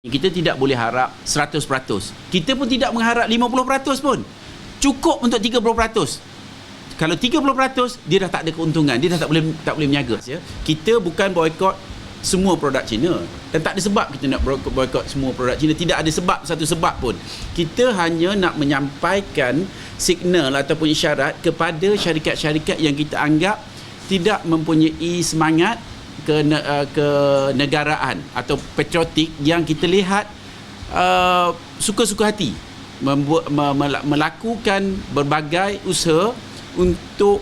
Kita tidak boleh harap 100%. Kita pun tidak mengharap 50% pun. Cukup untuk 30%. Kalau 30% dia dah tak ada keuntungan, dia dah tak boleh tak boleh meniaga. Ya. Kita bukan boykot semua produk Cina dan tak ada sebab kita nak boykot semua produk Cina tidak ada sebab satu sebab pun kita hanya nak menyampaikan signal ataupun isyarat kepada syarikat-syarikat yang kita anggap tidak mempunyai semangat ke uh, ke negaraan atau patriotik yang kita lihat uh, suka-suka hati membuat melakukan berbagai usaha untuk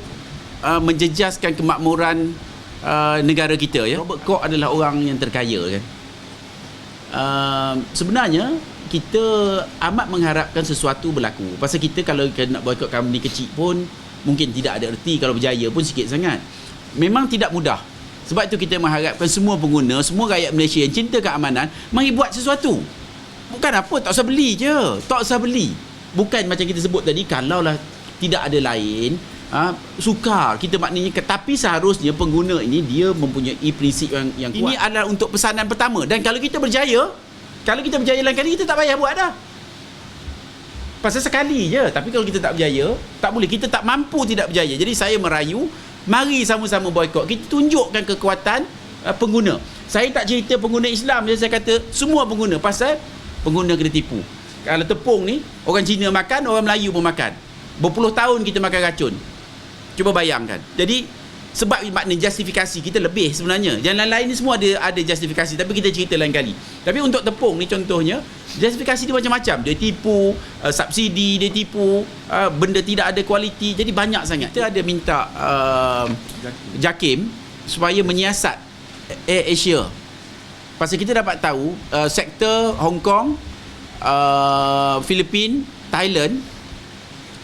uh, menjejaskan kemakmuran uh, negara kita ya. Robert Koch adalah orang yang terkaya kan uh, sebenarnya kita amat mengharapkan sesuatu berlaku. Pasal kita kalau nak boykot company kecil pun mungkin tidak ada erti kalau berjaya pun sikit sangat. Memang tidak mudah sebab itu kita mengharapkan semua pengguna, semua rakyat Malaysia yang cinta keamanan, mari buat sesuatu. Bukan apa, tak usah beli je. Tak usah beli. Bukan macam kita sebut tadi, kalaulah tidak ada lain, ha, sukar kita maknanya tapi seharusnya pengguna ini dia mempunyai prinsip yang yang kuat. Ini adalah untuk pesanan pertama dan kalau kita berjaya, kalau kita berjaya lain kali kita tak payah buat dah. Pasal sekali je, tapi kalau kita tak berjaya, tak boleh kita tak mampu tidak berjaya. Jadi saya merayu Mari sama-sama boykot. Kita tunjukkan kekuatan uh, pengguna. Saya tak cerita pengguna Islam saya kata semua pengguna pasal pengguna kena tipu. Kalau tepung ni orang Cina makan, orang Melayu pun makan. Berpuluh tahun kita makan racun. Cuba bayangkan. Jadi sebab makna justifikasi kita lebih sebenarnya. Yang lain-lain ni semua ada ada justifikasi tapi kita cerita lain kali. Tapi untuk tepung ni contohnya justifikasi dia macam-macam. Dia tipu uh, subsidi dia tipu uh, benda tidak ada kualiti. Jadi banyak sangat. Kita ada minta uh, JAKIM supaya menyiasat Air Asia. Pasal kita dapat tahu uh, sektor Hong Kong uh, Filipin Thailand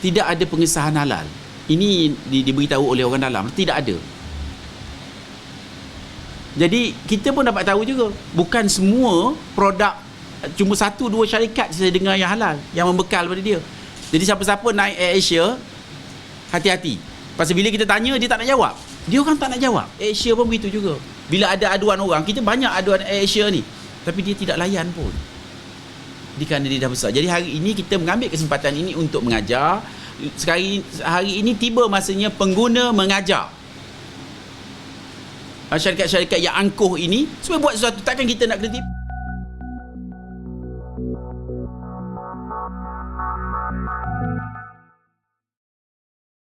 tidak ada pengesahan halal ini di, diberitahu oleh orang dalam tidak ada. Jadi kita pun dapat tahu juga bukan semua produk cuma satu dua syarikat saya dengar yang halal yang membekal pada dia. Jadi siapa-siapa naik Air Asia hati-hati. Pasal bila kita tanya dia tak nak jawab. Dia orang tak nak jawab. Air Asia pun begitu juga. Bila ada aduan orang kita banyak aduan Air Asia ni tapi dia tidak layan pun. Di dia dah besar. Jadi hari ini kita mengambil kesempatan ini untuk mengajar sekali hari ini tiba masanya pengguna mengajar. Ah, syarikat-syarikat yang angkuh ini semua buat sesuatu takkan kita nak kena tipu.